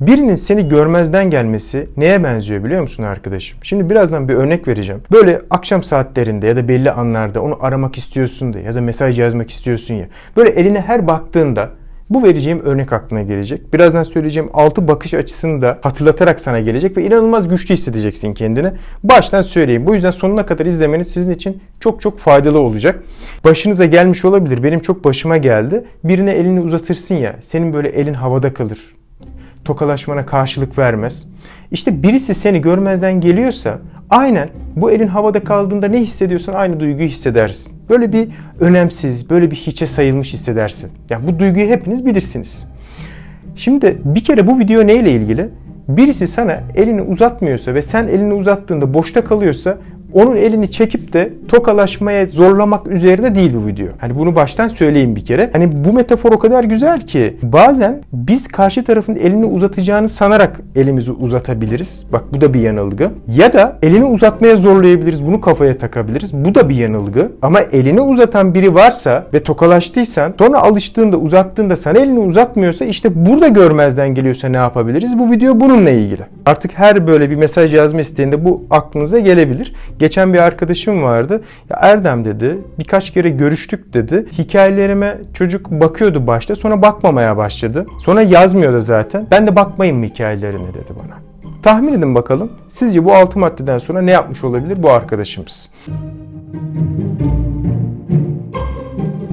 Birinin seni görmezden gelmesi neye benziyor biliyor musun arkadaşım? Şimdi birazdan bir örnek vereceğim. Böyle akşam saatlerinde ya da belli anlarda onu aramak istiyorsun da ya da mesaj yazmak istiyorsun ya. Böyle eline her baktığında bu vereceğim örnek aklına gelecek. Birazdan söyleyeceğim altı bakış açısını da hatırlatarak sana gelecek ve inanılmaz güçlü hissedeceksin kendini. Baştan söyleyeyim. Bu yüzden sonuna kadar izlemeniz sizin için çok çok faydalı olacak. Başınıza gelmiş olabilir. Benim çok başıma geldi. Birine elini uzatırsın ya. Senin böyle elin havada kalır. Tokalaşmana karşılık vermez. İşte birisi seni görmezden geliyorsa aynen bu elin havada kaldığında ne hissediyorsan aynı duyguyu hissedersin. Böyle bir önemsiz, böyle bir hiçe sayılmış hissedersin. Yani bu duyguyu hepiniz bilirsiniz. Şimdi bir kere bu video neyle ilgili? Birisi sana elini uzatmıyorsa ve sen elini uzattığında boşta kalıyorsa onun elini çekip de tokalaşmaya zorlamak üzerine değil bu video. Hani bunu baştan söyleyeyim bir kere. Hani bu metafor o kadar güzel ki bazen biz karşı tarafın elini uzatacağını sanarak elimizi uzatabiliriz. Bak bu da bir yanılgı. Ya da elini uzatmaya zorlayabiliriz. Bunu kafaya takabiliriz. Bu da bir yanılgı. Ama elini uzatan biri varsa ve tokalaştıysan sonra alıştığında uzattığında sana elini uzatmıyorsa işte burada görmezden geliyorsa ne yapabiliriz? Bu video bununla ilgili. Artık her böyle bir mesaj yazma isteğinde bu aklınıza gelebilir. Geçen bir arkadaşım vardı. Ya Erdem dedi birkaç kere görüştük dedi. Hikayelerime çocuk bakıyordu başta sonra bakmamaya başladı. Sonra yazmıyordu zaten. Ben de bakmayın mı hikayelerine dedi bana. Tahmin edin bakalım. Sizce bu altı maddeden sonra ne yapmış olabilir bu arkadaşımız?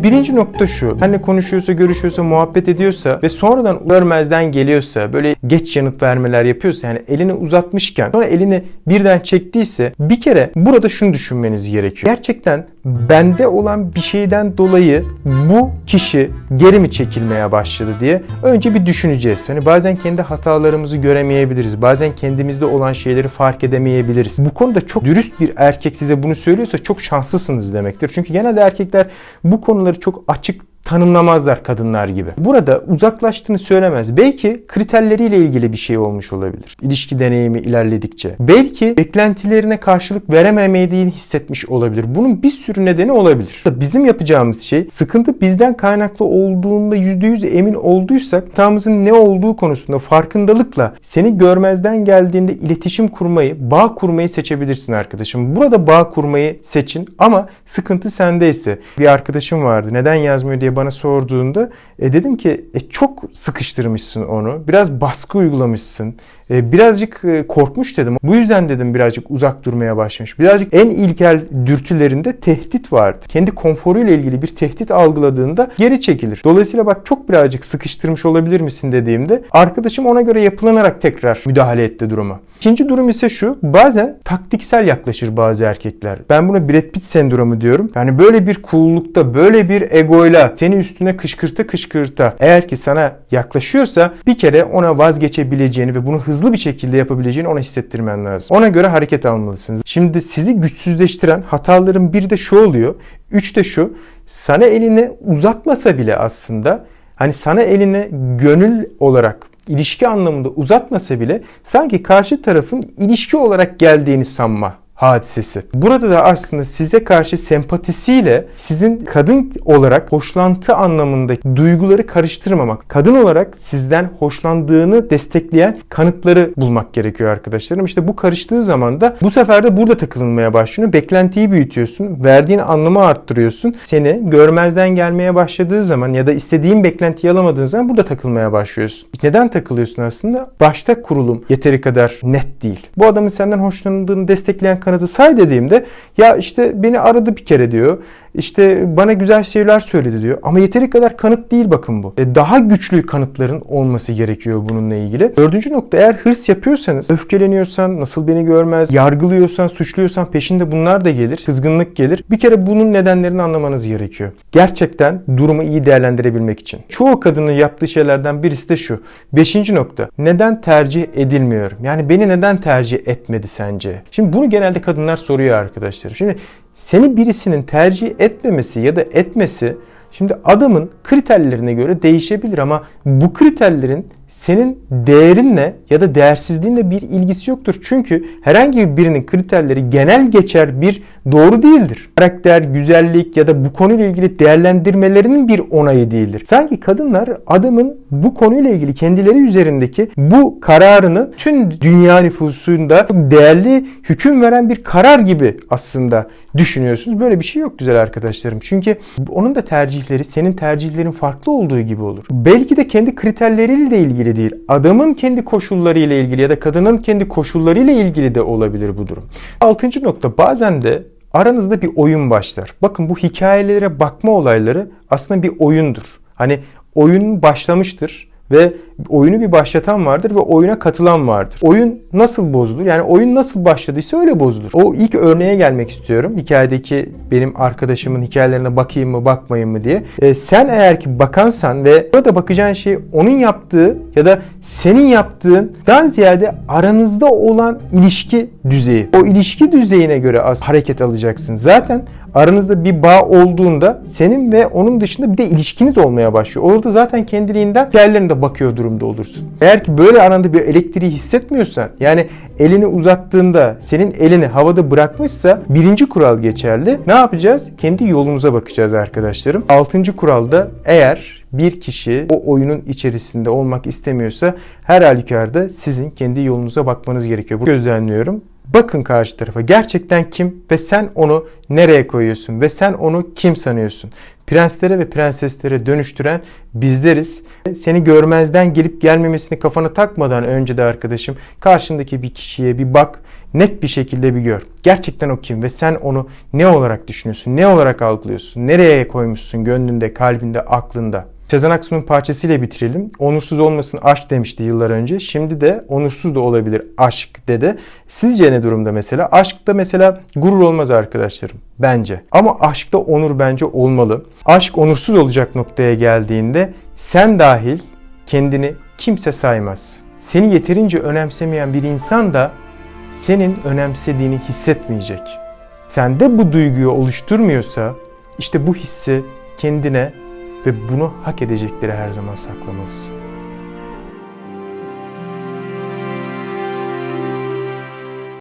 Birinci nokta şu. Hani konuşuyorsa, görüşüyorsa, muhabbet ediyorsa ve sonradan görmezden geliyorsa, böyle geç yanıt vermeler yapıyorsa yani elini uzatmışken sonra elini birden çektiyse bir kere burada şunu düşünmeniz gerekiyor. Gerçekten bende olan bir şeyden dolayı bu kişi geri mi çekilmeye başladı diye önce bir düşüneceğiz. Hani bazen kendi hatalarımızı göremeyebiliriz. Bazen kendimizde olan şeyleri fark edemeyebiliriz. Bu konuda çok dürüst bir erkek size bunu söylüyorsa çok şanslısınız demektir. Çünkü genelde erkekler bu konuları çok açık tanımlamazlar kadınlar gibi. Burada uzaklaştığını söylemez. Belki kriterleriyle ilgili bir şey olmuş olabilir. İlişki deneyimi ilerledikçe. Belki beklentilerine karşılık verememediğini hissetmiş olabilir. Bunun bir sürü nedeni olabilir. Bizim yapacağımız şey sıkıntı bizden kaynaklı olduğunda %100 emin olduysak hatamızın ne olduğu konusunda farkındalıkla seni görmezden geldiğinde iletişim kurmayı, bağ kurmayı seçebilirsin arkadaşım. Burada bağ kurmayı seçin ama sıkıntı sendeyse. Bir arkadaşım vardı neden yazmıyor diye bana sorduğunda e, dedim ki e, çok sıkıştırmışsın onu. Biraz baskı uygulamışsın. E, birazcık e, korkmuş dedim. Bu yüzden dedim birazcık uzak durmaya başlamış. Birazcık en ilkel dürtülerinde tehdit vardı. Kendi konforuyla ilgili bir tehdit algıladığında geri çekilir. Dolayısıyla bak çok birazcık sıkıştırmış olabilir misin dediğimde arkadaşım ona göre yapılanarak tekrar müdahale etti duruma. İkinci durum ise şu. Bazen taktiksel yaklaşır bazı erkekler. Ben buna Brad Pitt sendromu diyorum. Yani böyle bir cool'lukta, böyle bir egoyla seni üstüne kışkırta kışkırta eğer ki sana yaklaşıyorsa bir kere ona vazgeçebileceğini ve bunu hızlı bir şekilde yapabileceğini ona hissettirmen lazım. Ona göre hareket almalısınız. Şimdi sizi güçsüzleştiren hataların bir de şu oluyor. Üç de şu. Sana elini uzatmasa bile aslında hani sana elini gönül olarak ilişki anlamında uzatmasa bile sanki karşı tarafın ilişki olarak geldiğini sanma hadisesi. Burada da aslında size karşı sempatisiyle sizin kadın olarak hoşlantı anlamında duyguları karıştırmamak, kadın olarak sizden hoşlandığını destekleyen kanıtları bulmak gerekiyor arkadaşlarım. İşte bu karıştığı zaman da bu sefer de burada takılmaya başlıyor. Beklentiyi büyütüyorsun, verdiğin anlamı arttırıyorsun. Seni görmezden gelmeye başladığı zaman ya da istediğin beklentiyi alamadığın zaman burada takılmaya başlıyorsun. Neden takılıyorsun aslında? Başta kurulum yeteri kadar net değil. Bu adamın senden hoşlandığını destekleyen kanıtı say dediğimde ya işte beni aradı bir kere diyor. İşte bana güzel şeyler söyledi diyor. Ama yeteri kadar kanıt değil bakın bu. E, Daha güçlü kanıtların olması gerekiyor bununla ilgili. Dördüncü nokta eğer hırs yapıyorsanız, öfkeleniyorsan, nasıl beni görmez, yargılıyorsan, suçluyorsan peşinde bunlar da gelir. Kızgınlık gelir. Bir kere bunun nedenlerini anlamanız gerekiyor. Gerçekten durumu iyi değerlendirebilmek için. Çoğu kadının yaptığı şeylerden birisi de şu. Beşinci nokta. Neden tercih edilmiyorum? Yani beni neden tercih etmedi sence? Şimdi bunu genelde kadınlar soruyor arkadaşlar. Şimdi seni birisinin tercih etmemesi ya da etmesi şimdi adamın kriterlerine göre değişebilir ama bu kriterlerin senin değerinle ya da değersizliğinle bir ilgisi yoktur. Çünkü herhangi birinin kriterleri genel geçer bir doğru değildir. Karakter, güzellik ya da bu konuyla ilgili değerlendirmelerinin bir onayı değildir. Sanki kadınlar adamın bu konuyla ilgili kendileri üzerindeki bu kararını tüm dünya nüfusunda değerli hüküm veren bir karar gibi aslında düşünüyorsunuz. Böyle bir şey yok güzel arkadaşlarım. Çünkü onun da tercihleri senin tercihlerin farklı olduğu gibi olur. Belki de kendi kriterleriyle de ilgili değil. Adamın kendi koşullarıyla ilgili ya da kadının kendi koşullarıyla ilgili de olabilir bu durum. Altıncı nokta bazen de aranızda bir oyun başlar. Bakın bu hikayelere bakma olayları aslında bir oyundur. Hani oyun başlamıştır ve oyunu bir başlatan vardır ve oyuna katılan vardır. Oyun nasıl bozulur? Yani oyun nasıl başladıysa öyle bozulur. O ilk örneğe gelmek istiyorum. Hikayedeki benim arkadaşımın hikayelerine bakayım mı bakmayayım mı diye. Ee, sen eğer ki bakansan ve burada bakacağın şey onun yaptığı ya da senin yaptığından ziyade aranızda olan ilişki düzeyi. O ilişki düzeyine göre az hareket alacaksın. Zaten aranızda bir bağ olduğunda senin ve onun dışında bir de ilişkiniz olmaya başlıyor. Orada zaten kendiliğinden diğerlerine de bakıyor durumda olursun. Eğer ki böyle aranda bir elektriği hissetmiyorsan yani elini uzattığında senin elini havada bırakmışsa birinci kural geçerli. Ne yapacağız? Kendi yolumuza bakacağız arkadaşlarım. Altıncı kuralda eğer bir kişi o oyunun içerisinde olmak istemiyorsa her halükarda sizin kendi yolunuza bakmanız gerekiyor. Bu gözlemliyorum. Bakın karşı tarafa gerçekten kim ve sen onu nereye koyuyorsun ve sen onu kim sanıyorsun? Prenslere ve prenseslere dönüştüren bizleriz. Seni görmezden gelip gelmemesini kafana takmadan önce de arkadaşım karşındaki bir kişiye bir bak net bir şekilde bir gör. Gerçekten o kim ve sen onu ne olarak düşünüyorsun? Ne olarak algılıyorsun? Nereye koymuşsun gönlünde, kalbinde, aklında? Sezen Aksu'nun parçasıyla bitirelim. Onursuz olmasın aşk demişti yıllar önce. Şimdi de onursuz da olabilir aşk dedi. Sizce ne durumda mesela? Aşkta mesela gurur olmaz arkadaşlarım bence. Ama aşkta onur bence olmalı. Aşk onursuz olacak noktaya geldiğinde sen dahil kendini kimse saymaz. Seni yeterince önemsemeyen bir insan da senin önemsediğini hissetmeyecek. Sende bu duyguyu oluşturmuyorsa işte bu hissi kendine ve bunu hak edecekleri her zaman saklamalısın.